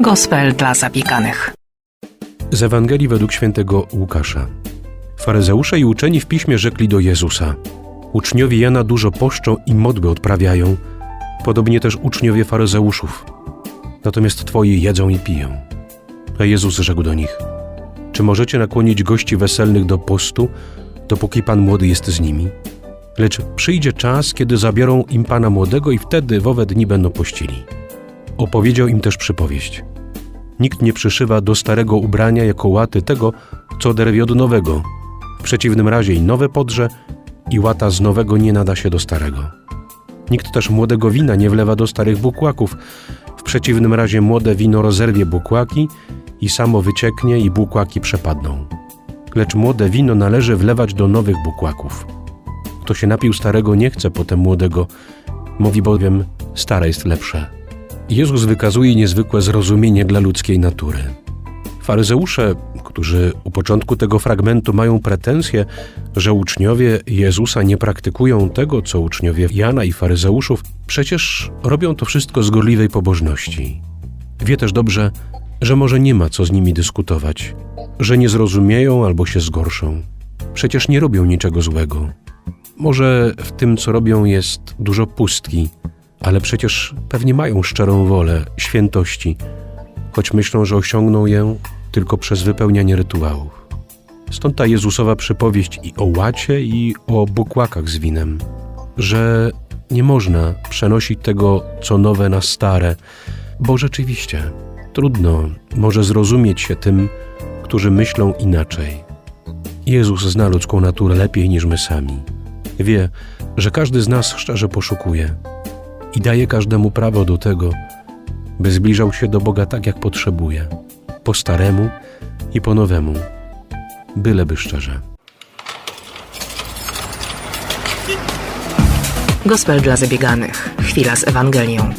Gospel dla zabieganych. Z Ewangelii według świętego Łukasza. Faryzeusze i uczeni w piśmie rzekli do Jezusa: Uczniowie Jana dużo poszczą i modły odprawiają, podobnie też uczniowie faryzeuszów. Natomiast twoi jedzą i piją. A Jezus rzekł do nich: Czy możecie nakłonić gości weselnych do postu, dopóki pan młody jest z nimi? Lecz przyjdzie czas, kiedy zabiorą im pana młodego i wtedy w owe dni będą pościli. Opowiedział im też przypowieść. Nikt nie przyszywa do starego ubrania jako łaty tego, co oderwie od nowego. W przeciwnym razie i nowe podrze, i łata z nowego nie nada się do starego. Nikt też młodego wina nie wlewa do starych bukłaków. W przeciwnym razie młode wino rozerwie bukłaki i samo wycieknie i bukłaki przepadną. Lecz młode wino należy wlewać do nowych bukłaków. Kto się napił starego, nie chce potem młodego, mówi bowiem, stare jest lepsze. Jezus wykazuje niezwykłe zrozumienie dla ludzkiej natury. Faryzeusze, którzy u początku tego fragmentu mają pretensje, że uczniowie Jezusa nie praktykują tego, co uczniowie Jana i faryzeuszów, przecież robią to wszystko z gorliwej pobożności. Wie też dobrze, że może nie ma co z nimi dyskutować, że nie zrozumieją albo się zgorszą. Przecież nie robią niczego złego. Może w tym, co robią, jest dużo pustki, ale przecież pewnie mają szczerą wolę, świętości, choć myślą, że osiągną ją tylko przez wypełnianie rytuałów. Stąd ta Jezusowa przypowieść i o łacie, i o bukłakach z winem, że nie można przenosić tego, co nowe na stare, bo rzeczywiście trudno może zrozumieć się tym, którzy myślą inaczej. Jezus zna ludzką naturę lepiej niż my sami. Wie, że każdy z nas szczerze poszukuje i daje każdemu prawo do tego, by zbliżał się do Boga tak, jak potrzebuje, po staremu i po nowemu, byleby szczerze. Gospel dla zabieganych. Chwila z Ewangelią.